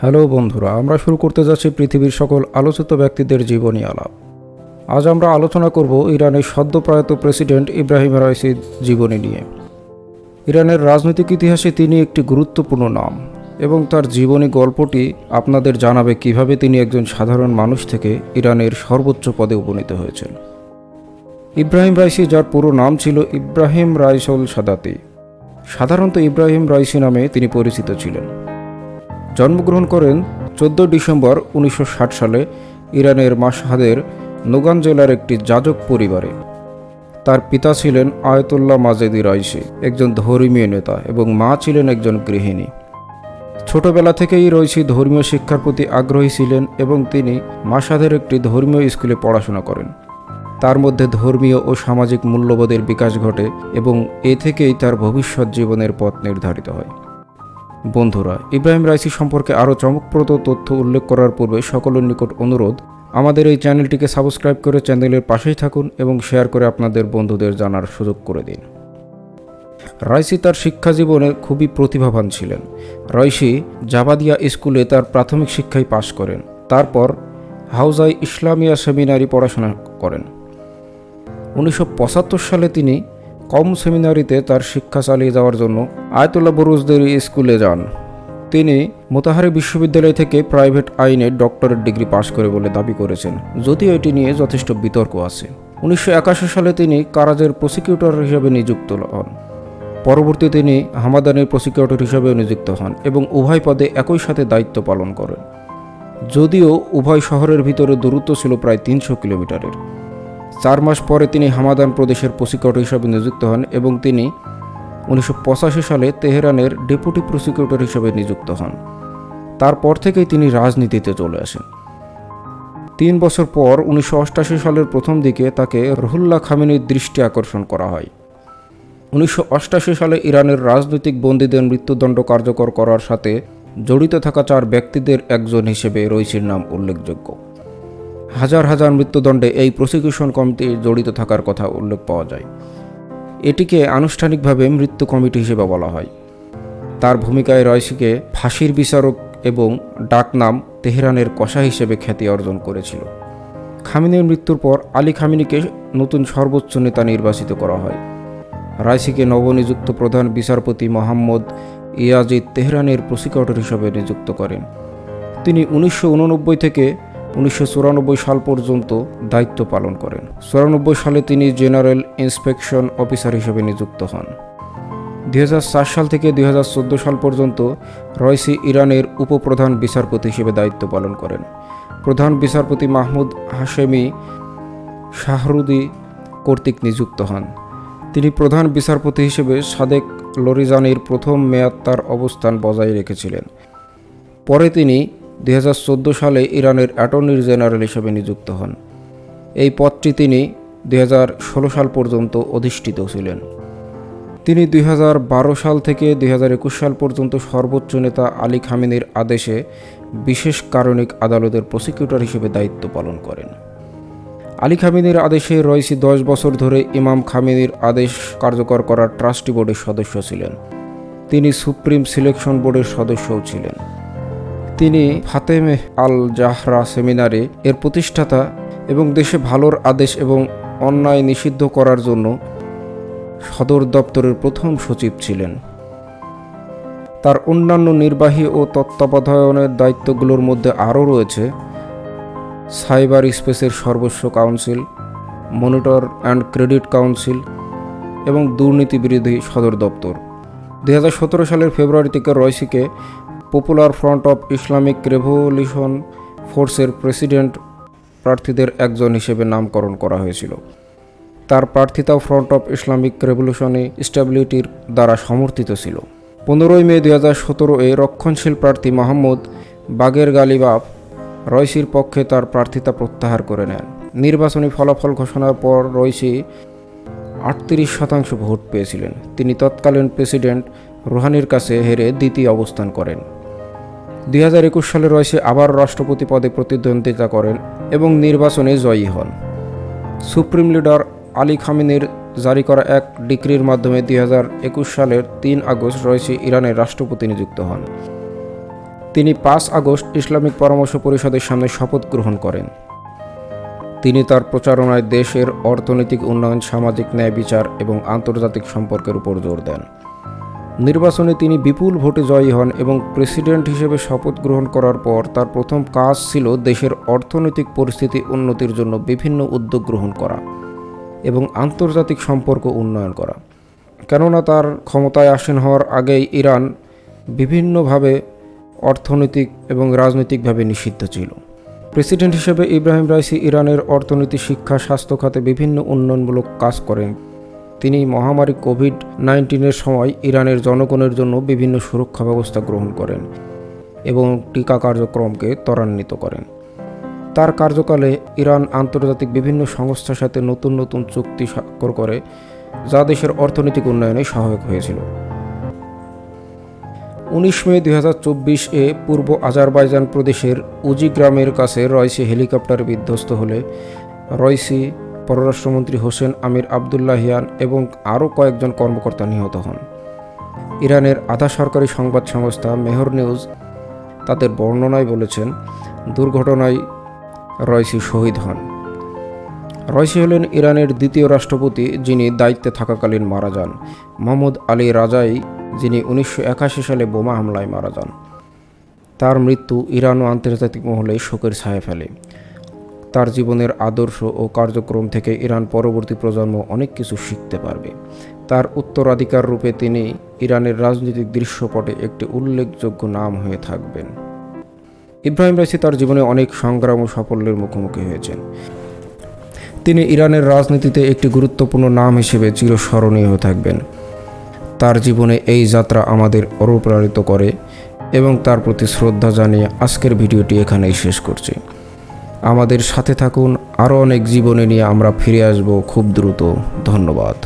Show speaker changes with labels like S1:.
S1: Hello বন্ধুরা, আমরা শুরু করতে যাচ্ছি পৃথিবীর সকল আলোচিত ব্যক্তিদের জীবনী আলাপ আজ আমরা আলোচনা করব ইরানের সদ্যপ্রয়াত প্রেসিডেন্ট ইব্রাহিম রাইসির জীবনী নিয়ে। ইরানের রাজনৈতিক ইতিহাসে তিনি একটি গুরুত্বপূর্ণ নাম এবং তার জীবনী গল্পটি আপনাদের জানাবে কীভাবে তিনি একজন সাধারণ মানুষ থেকে ইরানের সর্বোচ্চ পদে উপনীত হয়েছেন। ইব্রাহিম রাইসি, যার পুরো নাম ছিল ইব্রাহিম রাইসল সাদাতি। সাধারণত ইব্রাহিম রাইসি নামে তিনি পরিচিত ছিলেন। জন্মগ্রহণ করেন চোদ্দ ডিসেম্বর উনিশশো ষাট সালে ইরানের মাসহাদের নোগান জেলার একটি যাজক পরিবারে। তার পিতা ছিলেন আয়তুল্লাহ মাজেদি রাইসি, একজন ধর্মীয় নেতা এবং মা ছিলেন একজন গৃহিণী। ছোটবেলা থেকেই রইসি ধর্মীয় শিক্ষার প্রতি আগ্রহী ছিলেন এবং তিনি মাসাদের একটি ধর্মীয় স্কুলে পড়াশোনা করেন। তার মধ্যে ধর্মীয় ও সামাজিক মূল্যবোধের বিকাশ ঘটে এবং এ থেকেই তার ভবিষ্যৎ জীবনের পথ নির্ধারিত হয়। বন্ধুরা, ইব্রাহিম রাইসি সম্পর্কে আরও চমকপ্রদ তথ্য উল্লেখ করার পূর্বে সকলের নিকট অনুরোধ, আমাদের এই চ্যানেলটিকে সাবস্ক্রাইব করে চ্যানেলের পাশেই থাকুন এবং শেয়ার করে আপনাদের বন্ধুদের জানার সুযোগ করে দিন। রাইসি তার শিক্ষা জীবনে খুবই প্রতিভাবান ছিলেন। রাইসি জাবাদিয়া স্কুলে তার প্রাথমিক শিক্ষায় পাশ করেন। তারপর হাউজাই ইসলামিয়া সেমিনারি পড়াশোনা করেন। উনিশশো পঁচাত্তর সালে তিনি কম সেমিনারিতে তার শিক্ষা চালিয়ে যাওয়ার জন্য আয়তুল্লাহ বরুজদের স্কুলে যান। তিনি মোতাহারি বিশ্ববিদ্যালয় থেকে প্রাইভেট আইনে ডক্টরেট ডিগ্রি পাশ করে বলে দাবি করেছেন, যদিও এটি নিয়ে যথেষ্ট বিতর্ক আছে। উনিশশো একাশি সালে তিনি কারাজের প্রসিকিউটর হিসেবে নিযুক্ত হন। পরবর্তী তিনি হামাদানের প্রসিকিউটর হিসেবে নিযুক্ত হন এবং উভয় পদে একই সাথে দায়িত্ব পালন করেন। যদিও উভয় শহরের ভিতরে দূরত্ব ছিল প্রায় তিনশো কিলোমিটারের। চার মাস পরে তিনি হামাদান প্রদেশের প্রসিকিউটর হিসেবে নিযুক্ত হন এবং তিনি উনিশশো পঁচাশি সালে তেহরানের ডেপুটি প্রসিকিউটর হিসেবে নিযুক্ত হন। তারপর থেকেই তিনি রাজনীতিতে চলে আসেন। তিন বছর পর উনিশশো সালের প্রথম দিকে তাকে রহুল্লাহ খামিনীর দৃষ্টি আকর্ষণ করা হয়। উনিশশো সালে ইরানের রাজনৈতিক বন্দীদের মৃত্যুদণ্ড কার্যকর করার সাথে জড়িত থাকা চার ব্যক্তিদের একজন হিসেবে রইসির নাম উল্লেখযোগ্য। হাজার হাজার মৃত্যুদণ্ডে এই প্রসিকিউশন কমিটি জড়িত থাকার কথা উল্লেখ পাওয়া যায়। এটিকে আনুষ্ঠানিকভাবে মৃত্যু কমিটি হিসেবে বলা হয়। তার ভূমিকায় রয়সিকে ফাঁসির বিচারক এবং ডাকনাম তেহরানের কষা হিসেবে খ্যাতি অর্জন করেছিল। খামিনের মৃত্যুর পর আলী খামিনিকে নতুন সর্বোচ্চ নেতা নির্বাচিত করা হয়। রাইসিকে নবনিযুক্ত প্রধান বিচারপতি মোহাম্মদ ইয়াজিদ তেহরানের প্রসিকিউটর হিসেবে নিযুক্ত করেন। তিনি উনিশশো উননব্বই থেকে উনিশশো চুরানব্বই সাল পর্যন্ত দায়িত্ব পালন করেন। চুরানব্বই সালে তিনি জেনারেল ইন্সপেকশন অফিসার হিসেবে নিযুক্ত হন। দু হাজার চার সাল থেকে দুই হাজার চোদ্দ সাল পর্যন্ত রয়সি ইরানের উপপ্রধান বিচারপতি হিসেবে দায়িত্ব পালন করেন। প্রধান বিচারপতি মাহমুদ হাশেমি শাহরুদি কর্তৃক নিযুক্ত হন। তিনি প্রধান বিচারপতি হিসেবে সাদেক লরিজানির প্রথম মেয়াদ তার অবস্থান বজায় রেখেছিলেন। পরে তিনি দুই হাজার চোদ্দ সালে ইরানের অ্যাটর্নি জেনারেল হিসেবে নিযুক্ত হন। এই পদটি তিনি দুই হাজার ষোলো সাল পর্যন্ত অধিষ্ঠিত ছিলেন। তিনি দুই হাজার বারো সাল থেকে দুই হাজার একুশ সাল পর্যন্ত সর্বোচ্চ নেতা আলী খামিনের আদেশে বিশেষ কারণিক আদালতের প্রসিকিউটর হিসেবে দায়িত্ব পালন করেন। আলী খামিনের আদেশে রয়সি দশ বছর ধরে ইমাম খামিনের আদেশ কার্যকর করার ট্রাস্টি বোর্ডের সদস্য ছিলেন। তিনি সুপ্রিম সিলেকশন বোর্ডের সদস্যও ছিলেন। তিনি ফাতেমে আল জাহরা সেমিনারে এর প্রতিষ্ঠাতা এবং দেশে ভালোর আদেশ এবং অন্যায় নিষিদ্ধ করার জন্য সদর দপ্তরের প্রথম সচিব ছিলেন। তার অন্যান্য নির্বাহী ও তত্ত্বাবধায়নের দায়িত্বগুলোর মধ্যে আরও রয়েছে সাইবার স্পেসের সর্বস্ব council, monitor and credit council এবং দুর্নীতি বিরোধী সদর দপ্তর। দু হাজার সতেরো সালের ফেব্রুয়ারি থেকে রয়সিকে popular front of Islamic revolution ফোর্সের প্রেসিডেন্ট প্রার্থীদের একজন হিসেবে নামকরণ করা হয়েছিল। তার প্রার্থিতাও ফ্রন্ট অফ ইসলামিক রেভলিউশনে স্ট্যাবিলিটির দ্বারা সমর্থিত ছিল। পনেরোই মে দুই হাজার সতেরো এ রক্ষণশীল প্রার্থী মোহাম্মদ বাগের গালিবাব রয়সির পক্ষে তার প্রার্থিতা প্রত্যাহার করে নেন। নির্বাচনী ফলাফল ঘোষণার পর রয়সি আটত্রিশ শতাংশ ভোট পেয়েছিলেন। তিনি তৎকালীন প্রেসিডেন্ট রুহানির কাছে হেরে দ্বিতীয় অবস্থান করেন। দুই হাজার একুশ সালে রয়েছে আবার রাষ্ট্রপতি পদে প্রতিদ্বন্দ্বিতা করেন এবং নির্বাচনে জয়ী হন। সুপ্রিম লিডার আলী খামিনের জারি করা এক ডিক্রির মাধ্যমে দুই হাজার একুশ সালের তিন আগস্ট রয়েছে ইরানের রাষ্ট্রপতি নিযুক্ত হন। তিনি পাঁচ আগস্ট ইসলামিক পরামর্শ পরিষদের সামনে শপথ গ্রহণ করেন। তিনি তার প্রচারণায় দেশের অর্থনৈতিক উন্নয়ন, সামাজিক ন্যায় বিচার এবং আন্তর্জাতিক সম্পর্কের উপর জোর দেন। নির্বাচনে তিনি বিপুল ভোটে জয়ী হন এবং প্রেসিডেন্ট হিসেবে শপথ গ্রহণ করার পর তার প্রথম কাজ ছিল দেশের অর্থনৈতিক পরিস্থিতি উন্নতির জন্য বিভিন্ন উদ্যোগ গ্রহণ করা এবং আন্তর্জাতিক সম্পর্ক উন্নয়ন করা। কেননা তার ক্ষমতায় আসীন হওয়ার আগেই ইরান বিভিন্নভাবে অর্থনৈতিক এবং রাজনৈতিকভাবে নিষিদ্ধ ছিল। প্রেসিডেন্ট হিসেবে ইব্রাহিম রাইসি ইরানের অর্থনীতি, শিক্ষা, স্বাস্থ্য খাতে বিভিন্ন উন্নয়নমূলক কাজ করেন। তিনি মহামারী কোভিড নাইন্টিনের সময় ইরানের জনগণের জন্য বিভিন্ন সুরক্ষা ব্যবস্থা গ্রহণ করেন এবং টিকা কার্যক্রমকে ত্বরান্বিত করেন। তার কার্যকালে ইরান আন্তর্জাতিক বিভিন্ন সংস্থার সাথে নতুন নতুন চুক্তি স্বাক্ষর করে, যা দেশের অর্থনৈতিক উন্নয়নে সহায়ক হয়েছিল। উনিশ মে দু হাজার চব্বিশ এ পূর্ব আজারবাইজান প্রদেশের উজি গ্রামের কাছে রয়সি হেলিকপ্টার বিধ্বস্ত হলে রয়সি পররাষ্ট্রমন্ত্রী হোসেন আমির আবদুল্লাহিয়ান এবং আরও কয়েকজন কর্মকর্তা নিহত হন। ইরানের আধা সরকারি সংবাদ সংস্থা মেহর নিউজ তাদের বর্ণনায় বলেছেন, দুর্ঘটনায় রয়সি শহীদ হন। রয়সি হলেন ইরানের দ্বিতীয় রাষ্ট্রপতি যিনি দায়িত্বে থাকাকালীন মারা যান, মোহাম্মদ আলী রাজাই যিনি উনিশশো একাশি সালে বোমা হামলায় মারা যান। তার মৃত্যু ইরান ও আন্তর্জাতিক মহলে শোকের ছায়া ফেলে। তার জীবনের আদর্শ ও কার্যক্রম থেকে ইরান পরবর্তী প্রজন্ম অনেক কিছু শিখতে পারবে। তার উত্তরাধিকার রূপে তিনি ইরানের রাজনৈতিক দৃশ্যপটে একটি উল্লেখযোগ্য নাম হয়ে থাকবেন। ইব্রাহিম রাইসি তার জীবনে অনেক সংগ্রাম ও সাফল্যের মুখোমুখি হয়েছেন। তিনি ইরানের রাজনীতিতে একটি গুরুত্বপূর্ণ নাম হিসেবে চিরস্মরণীয় হয়ে থাকবেন। তার জীবনে এই যাত্রা আমাদের অনুপ্রাণিত করে এবং তার প্রতি শ্রদ্ধা জানিয়ে আজকের ভিডিওটি এখানেই শেষ করছি। আমাদের সাথে থাকুন। আরও অনেক জীবনে নিয়ে আমরা ফিরে আসব। খুব দ্রুত। ধন্যবাদ।